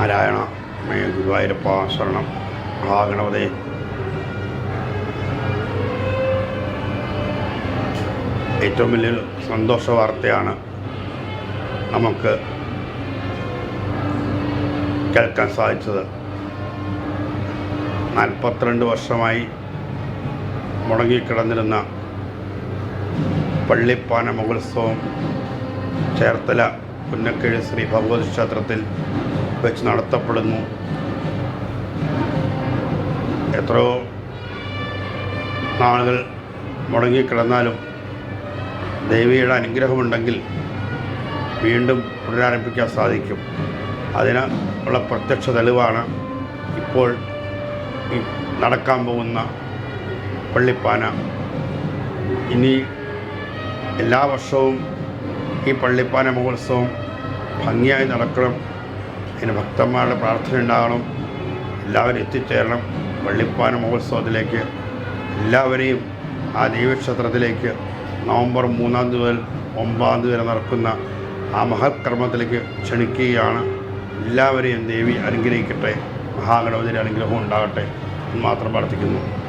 Narayana may ഗുരുവായൂരപ്പ ശരണം. മഹാഗണപതേ. ഏറ്റവും വലിയൊരു സന്തോഷ വാർത്തയാണ് നമുക്ക് കേൾക്കാൻ സാധിച്ചത്. നാൽപ്പത്തിരണ്ട് വർഷമായി മുടങ്ങിക്കിടന്നിരുന്ന പള്ളിപ്പാന മഹോത്സവം ചേർത്തല പുന്നക്കഴി ശ്രീ ഭഗവതി ക്ഷേത്രത്തിൽ വെച്ച് നടത്തപ്പെടുന്നു. എത്രയോ നാളുകൾ മുടങ്ങിക്കിടന്നാലും ദേവിയുടെ അനുഗ്രഹമുണ്ടെങ്കിൽ വീണ്ടും പുനരാരംഭിക്കാൻ സാധിക്കും. അതിന് ഉള്ള പ്രത്യക്ഷ തെളിവാണ് ഇപ്പോൾ ഈ നടക്കാൻ പോകുന്ന പള്ളിപ്പാന. ഇനി എല്ലാ വർഷവും ഈ പള്ളിപ്പാന മഹോത്സവം ഭംഗിയായി നടക്കണം. അതിന് ഭക്തന്മാരുടെ പ്രാർത്ഥന ഉണ്ടാകണം. എല്ലാവരും എത്തിച്ചേരണം. വള്ളിപ്പാന മഹോത്സവത്തിലേക്ക് എല്ലാവരെയും ആ ദൈവക്ഷേത്രത്തിലേക്ക് നവംബർ മൂന്നാം തീയതി മുതൽ ഒമ്പതാം തീയതി വരെ നടക്കുന്ന ആ മഹത്കർമ്മത്തിലേക്ക് ക്ഷണിക്കുകയാണ്. എല്ലാവരെയും ദേവി അനുഗ്രഹിക്കട്ടെ. മഹാഗണപതിയുടെ അനുഗ്രഹം ഉണ്ടാകട്ടെ എന്ന് മാത്രം പ്രാർത്ഥിക്കുന്നു.